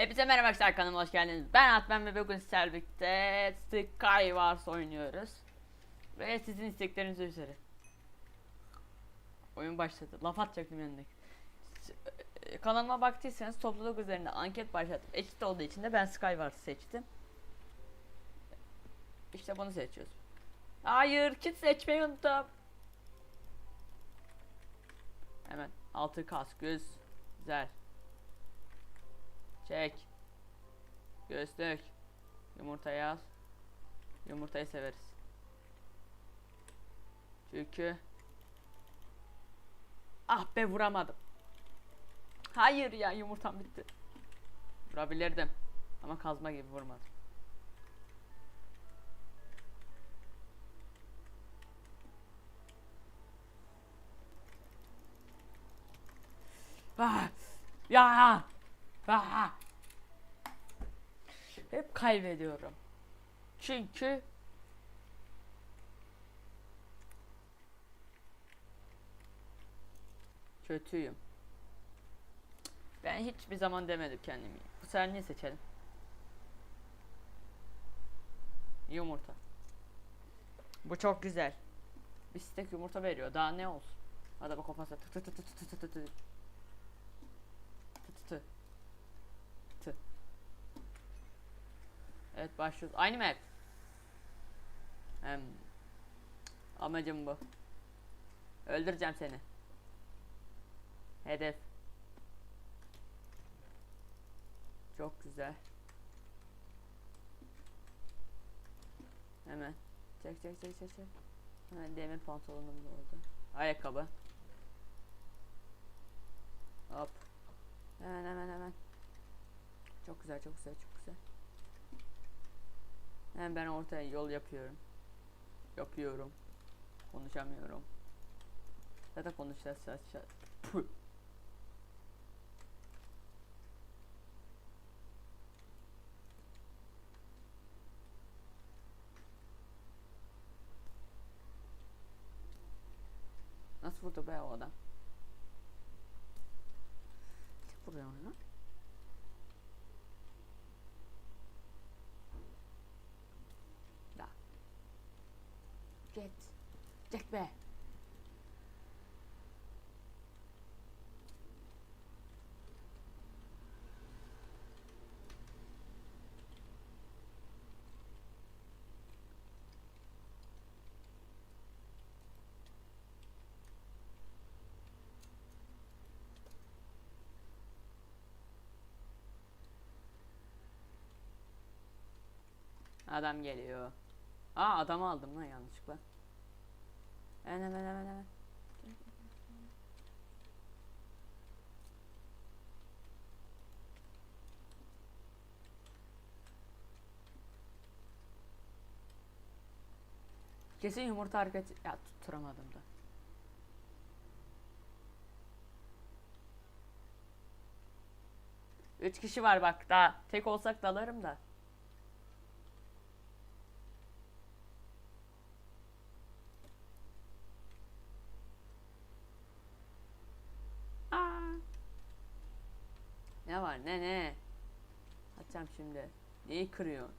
Hepinize merhaba arkadaşlar kanalıma hoş geldiniz. Ben Atman ve bugün sizlerle birlikte Skywars oynuyoruz. Ve sizin istekleriniz üzere. Oyun başladı. Laf atacaktım yanındaki. E, Kanalıma baktıysanız topluluk üzerinde anket başlattım. Eşit olduğu için de ben Skywars'ı seçtim. İşte bunu seçiyoruz. Hayır, kit seçmeyi unuttum. Hemen altı kas göz güzel. Çek. Göğüslük. Yumurtayı al. Yumurtayı severiz. Çünkü Ah be vuramadım. Hayır ya yumurtam bitti. Vurabilirdim. Ama kazma gibi vurmadım. Ah, ya. Ah. Hep kaybediyorum. Çünkü kötüyüm. Ben hiçbir zaman demedim kendimi. Bu sefer ne seçelim? Yumurta. Bu çok güzel. Bir stek yumurta veriyor. Daha ne olsun? Hadi bak kafası. Tı tı tı tı tı tı Evet başlıyoruz. Aynı map. Hem amacım bu. Öldüreceğim seni. Hedef. Çok güzel. Hemen. Çek çek çek çek çek. Hemen demir pantolonum da oldu. Ayakkabı. Hop. Hemen hemen hemen. Çok güzel çok güzel çok. Hemen ben ortaya yol yapıyorum. Yapıyorum. Konuşamıyorum. Zaten konuşacağız. Puh. Nasıl vurdu be o adam? Kim vuruyor onu Get. Jack be. Adam geliyor. Aa adamı aldım lan yanlışlıkla. Hemen hemen hemen hemen. Kesin yumurta hareketi... Ya tutturamadım da. Üç kişi var bak daha. Tek olsak dalarım da. Aa. Ne var ne ne? Atacağım şimdi. Neyi kırıyorsun?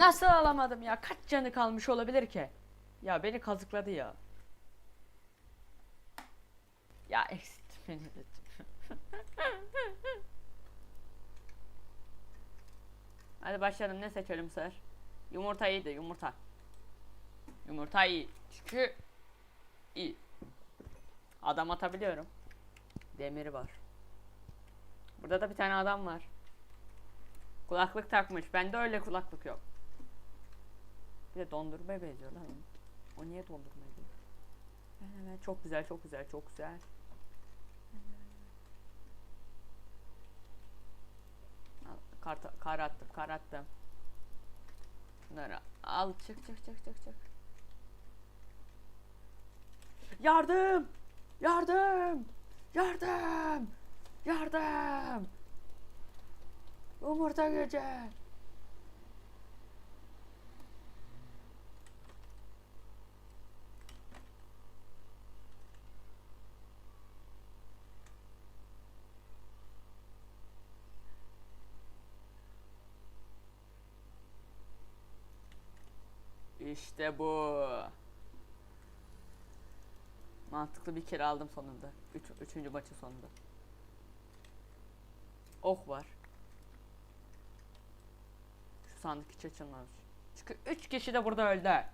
Nasıl alamadım ya? Kaç canı kalmış olabilir ki? Ya beni kazıkladı ya. Ya eksiltti beni. Hadi başlayalım. Ne seçelim bu sefer? Yumurta iyiydi. Yumurta. Yumurta iyi. Çünkü iyi. Adam atabiliyorum. Demiri var. Burada da bir tane adam var. Kulaklık takmış. Bende öyle kulaklık yok. Bir de dondurmaya benziyor lan. o. O niye dondurmaya benziyor? Çok güzel, çok güzel, çok güzel. Kar, kar attım, kar attım. Bunları al, çık çık çık çık çık. Yardım! Yardım! Yardım! Yardım! Yumurta gece. İşte bu. Mantıklı bir kere aldım sonunda. Üç, üçüncü maçın sonunda. Ok var. Şu sandık hiç açılmamış. Çünkü üç kişi de burada öldü.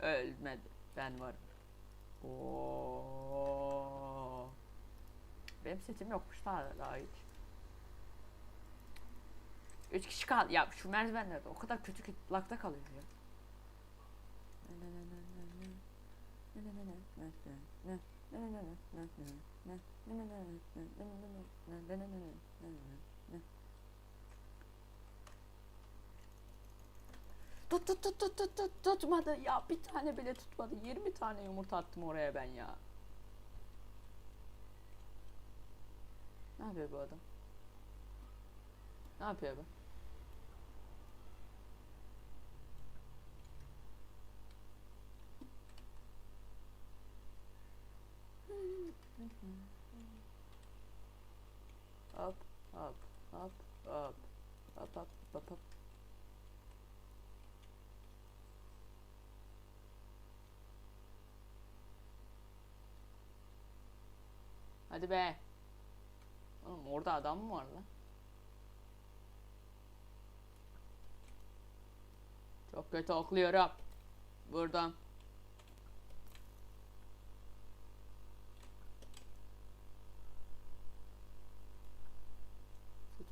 Ölmedi. Ben varım. Oo. Benim setim yokmuş daha, daha hiç. Üç kişi kal. Ya şu merdivenlerde o kadar kötü ki lakta kalıyor ya. Tut tut tut tut tut tut tutmadı ya bir tane bile tutmadı 20 tane yumurta attım oraya ben ya. Ne yapıyor bu adam? Ne yapıyor bu? Hop hop hop hop hop hop hop hop. Hadi be. Oğlum orada adam mı var lan? Çok kötü okluyorum. Buradan.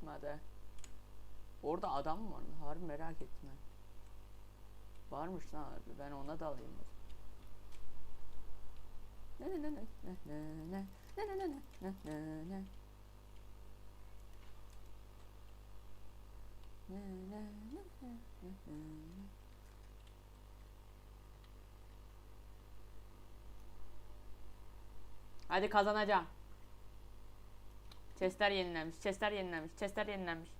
Tutmadı. Orada adam mı var? Harbi merak ettim ben. Varmış lan harbi. Ben ona da alayım. ne ne ne ne ne ne ne ne ne ne ne ne Ne, ne, ne, ne, ne, ne, ne. Hadi kazanacağım. Chestler yenilenmiş, chestler yenilenmiş, chestler yenilenmiş.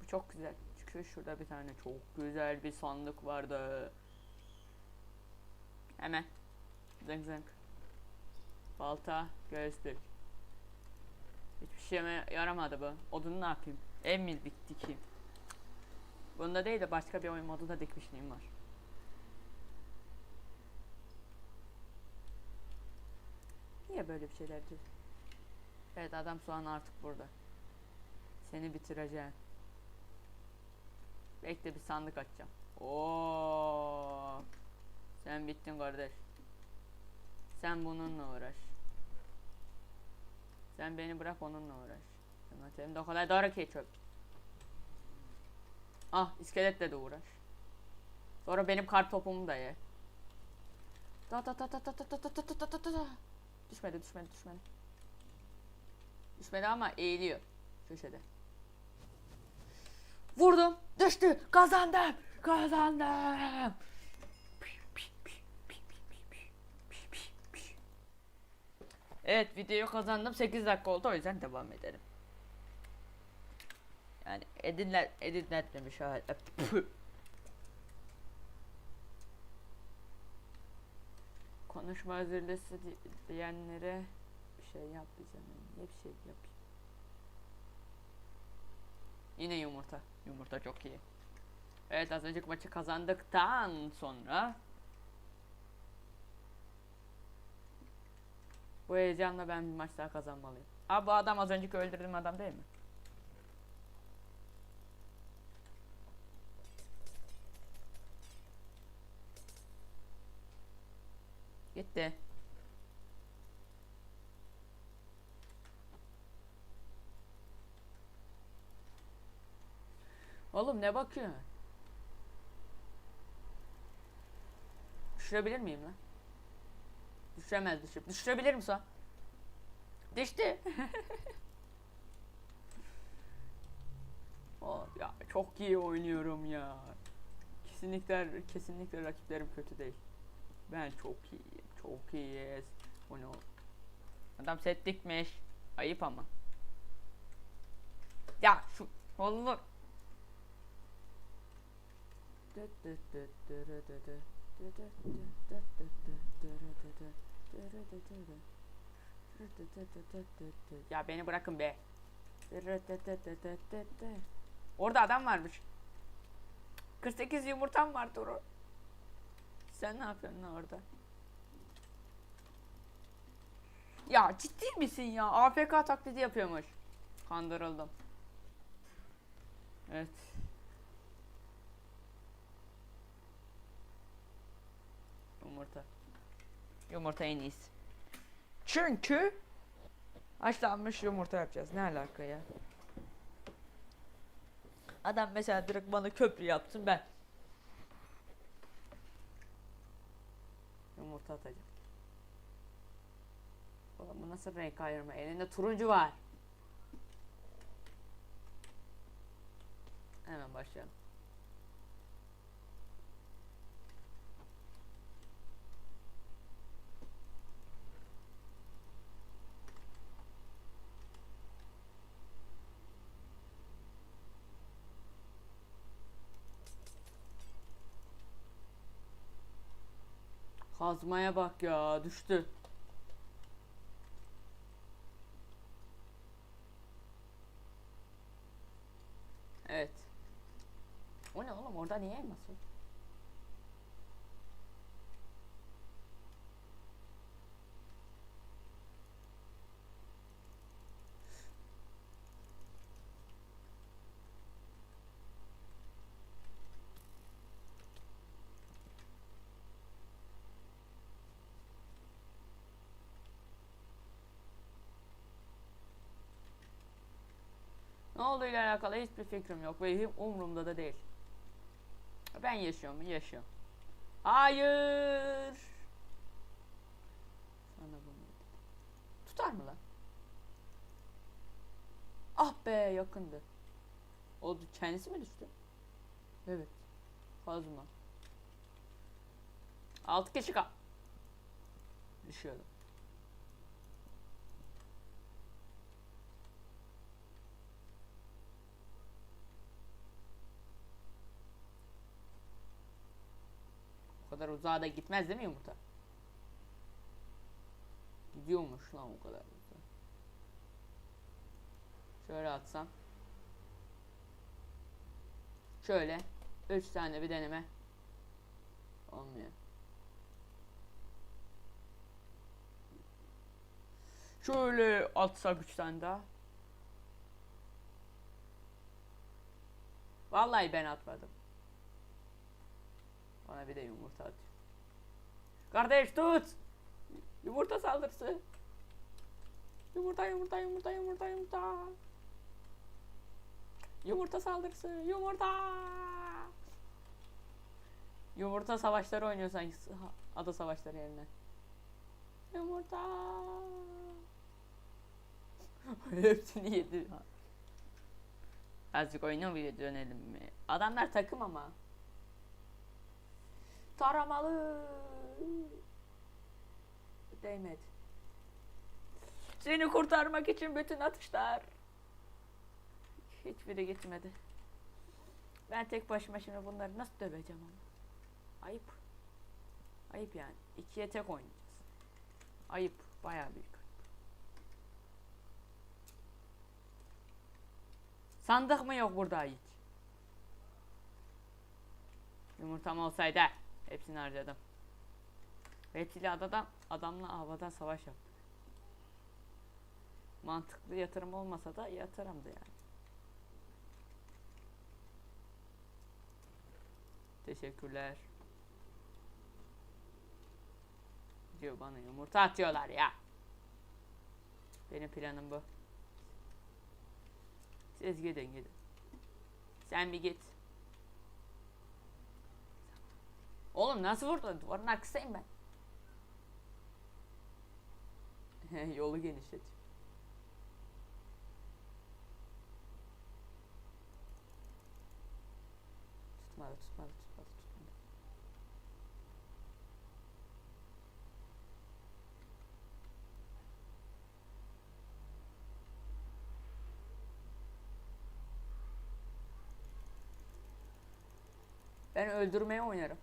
Bu çok güzel. Çünkü şurada bir tane çok güzel bir sandık vardı. Hemen. Zınk zınk. Balta, göğüslük. Hiçbir şeyime yaramadı bu. Odunu ne yapayım? Ev mi dik- dikeyim? Bunda değil de başka bir oyun modunda dikmişliğim var. Niye böyle bir şeyler diyor? Evet adam soğan artık burada. Seni bitireceğim. Bekle bir sandık açacağım. Oo. Sen bittin kardeş. Sen bununla uğraş. Sen beni bırak onunla uğraş. Hem de kadar doğru ki çöp. Ah iskeletle de uğraş. Sonra benim kar topumu da ye. Da da da da da da da da da da da da. Düşmedi düşmedi düşmedi. Düşmedi ama eğiliyor. Köşede. Vurdum. Düştü. Kazandım. Kazandım. Evet videoyu kazandım 8 dakika oldu o yüzden devam edelim. Yani edinler edinletmemiş ha. Püh. Konuşma hazırlısı di- diyenlere şey yapmayacağım. Ne bir şey yapayım. Yine yumurta. Yumurta çok iyi. Evet az önceki maçı kazandıktan sonra Bu heyecanla ben bir maç daha kazanmalıyım. Abi bu adam az önceki öldürdüğüm adam değil mi? Gitti. Oğlum ne bakıyorsun? Düşürebilir miyim lan? Düşüremez düşür. Düşürebilir misin? Düştü. oh, ya çok iyi oynuyorum ya. Kesinlikle kesinlikle rakiplerim kötü değil. Ben çok iyiyim. Çok iyiyiz. Bunu. Adam set dikmiş. Ayıp ama. Ya şu olur. Ya beni bırakın be. Orada adam varmış. 48 yumurtam var Duru. Sen ne yapıyorsun orada? Ya ciddi misin ya? AFK taklidi yapıyormuş. Kandırıldım. Evet. Yumurta. Yumurta en iyisi. Çünkü haşlanmış yumurta yapacağız. Ne alaka ya? Adam mesela direkt bana köprü yapsın ben. Yumurta atacağım. Oğlum bu nasıl renk ayırma? Elinde turuncu var. Hemen başlayalım. Kazmaya bak ya düştü. Evet. O ne oğlum orada niye elmas var? Olduğuyla alakalı hiçbir fikrim yok ve hiç umurumda da değil. Ben yaşıyorum? Yaşıyorum. Hayır. Sana bunu. Tutar mı lan? Ah be yakındı. O kendisi mi düştü? Evet. Kazma. Altı kişi kal. Düşüyordum. Kadar uzağa da gitmez değil mi yumurta? Gidiyormuş lan o kadar uzağa. Şöyle atsam. Şöyle. Üç tane bir deneme. Olmuyor. Şöyle atsak üç tane daha. Vallahi ben atmadım. Bana bir de yumurta atıyor. Kardeş tut. Yumurta saldırısı. Yumurta yumurta yumurta yumurta yumurta. Yumurta saldırısı. Yumurta. Yumurta savaşları oynuyor sanki ada savaşları yerine. Yumurta. Hepsini yedi. Azıcık oyuna bir dönelim mi? Adamlar takım ama. Taramalı. Değmedi. Seni kurtarmak için bütün atışlar. Hiçbiri gitmedi. Ben tek başıma şimdi bunları nasıl döveceğim ama. Ayıp. Ayıp yani. İkiye tek oynayacağız. Ayıp. Bayağı büyük. Sandık mı yok burada hiç? Yumurtam olsaydı hepsini harcadım. Hepsiyle adadan adamla havadan savaş yaptık. Mantıklı yatırım olmasa da yatırımdı yani. Teşekkürler. Diyor bana yumurta atıyorlar ya. Benim planım bu. Siz gidin gidin. Sen bir git. Oğlum nasıl vurdu? Duvarın arkasındayım ben. Yolu genişlet. Tutmadı, tutmadı, tutmadı, tutmadı. Ben öldürmeye oynarım.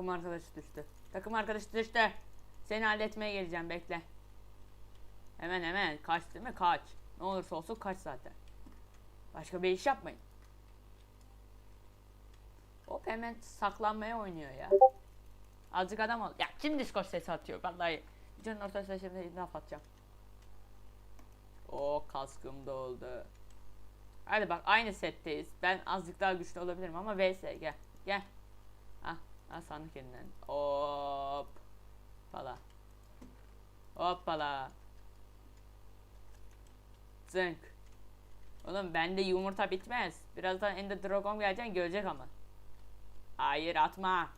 Takım arkadaşı düştü. Takım arkadaşı düştü. Seni halletmeye geleceğim bekle. Hemen hemen kaç değil mi? Kaç. Ne olursa olsun kaç zaten. Başka bir iş yapmayın. Hop hemen saklanmaya oynuyor ya. Azıcık adam ol. Ya kim Discord sesi atıyor? Vallahi videonun ortasında şimdi laf atacağım. O kaskım doldu. Hadi bak aynı setteyiz. Ben azıcık daha güçlü olabilirim ama vs gel. Gel. Ah, ah sandık elinden. Hop. Pala. Hoppala. Zınk. Oğlum bende yumurta bitmez. Birazdan Ender Dragon gelecek görecek ama. Hayır atma.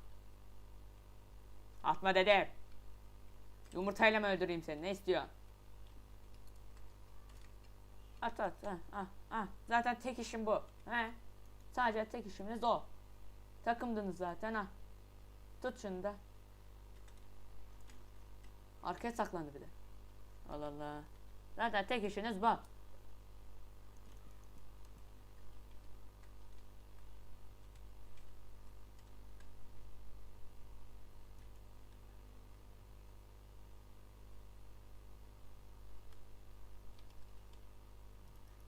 Atma dedim. Yumurtayla mı öldüreyim seni? Ne istiyorsun? At at. Ha, ah, ah. Zaten tek işim bu. He. Sadece tek işimiz o. Takımdınız zaten ha. Tut şunu da. Arkaya saklandı bir de. Allah Allah. Zaten tek işiniz bu.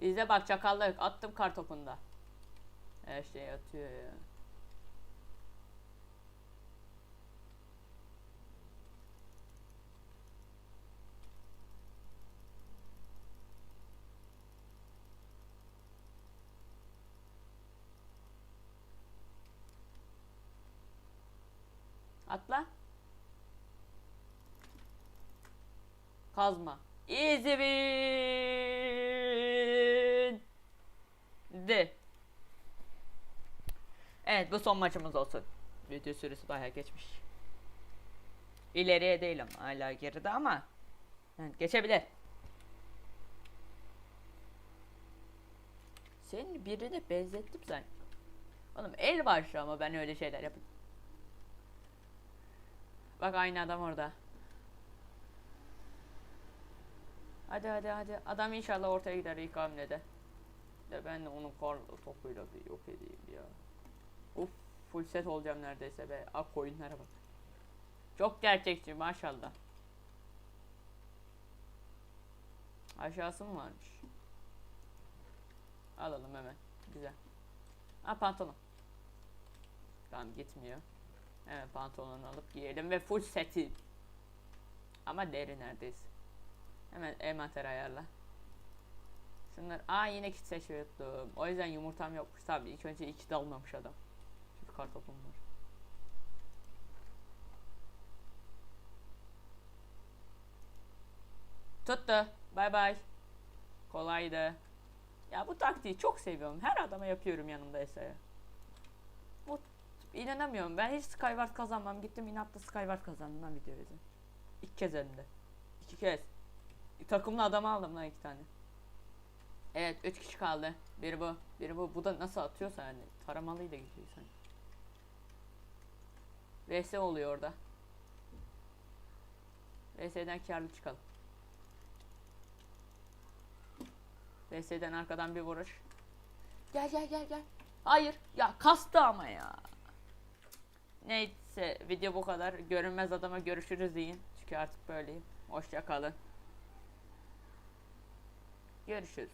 İzle bak çakallık attım kar topunda. Her şey atıyor ya. Atla. Kazma. Win. De. Evet bu son maçımız olsun. Video süresi bayağı geçmiş. İleriye değil ama hala geride ama yani geçebilir. Seni birine benzettim sen. Oğlum el var şu ama ben öyle şeyler yapıp. Bak aynı adam orada. Hadi hadi hadi. Adam inşallah ortaya gider ilk hamlede. De ben de onun kar topuyla bir yok edeyim ya. Uf full set olacağım neredeyse be. Ak koyunlara bak. Çok gerçekçi maşallah. Aşağısı mı varmış? Alalım hemen. Güzel. Ha pantolon. Tamam gitmiyor. Hemen pantolonu alıp giyelim ve full seti. Ama deri neredeyse. Hemen envanter ayarla. Şunlar aa yine kit seçiyordum. O yüzden yumurtam yokmuş. Tabii ilk önce iki dalmamış adam. Çünkü kartopum var. Tuttu. Bay bay. Kolaydı. Ya bu taktiği çok seviyorum. Her adama yapıyorum yanımdaysa ya. İnanamıyorum. Ben hiç Skyward kazanmam. Gittim inatla Skyward kazandım lan video yüzünden. İki kez hem de. İki kez. Takımlı adam aldım lan iki tane. Evet üç kişi kaldı. Biri bu. Biri bu. Bu da nasıl atıyorsa yani. Taramalıyla gidiyor sanki. VS oluyor orada. VS'den karlı çıkalım. VS'den arkadan bir vuruş. Gel gel gel gel. Hayır. Ya kastı ama ya. Neyse video bu kadar. Görünmez adama görüşürüz deyin. Çünkü artık böyleyim. Hoşça kalın. Görüşürüz.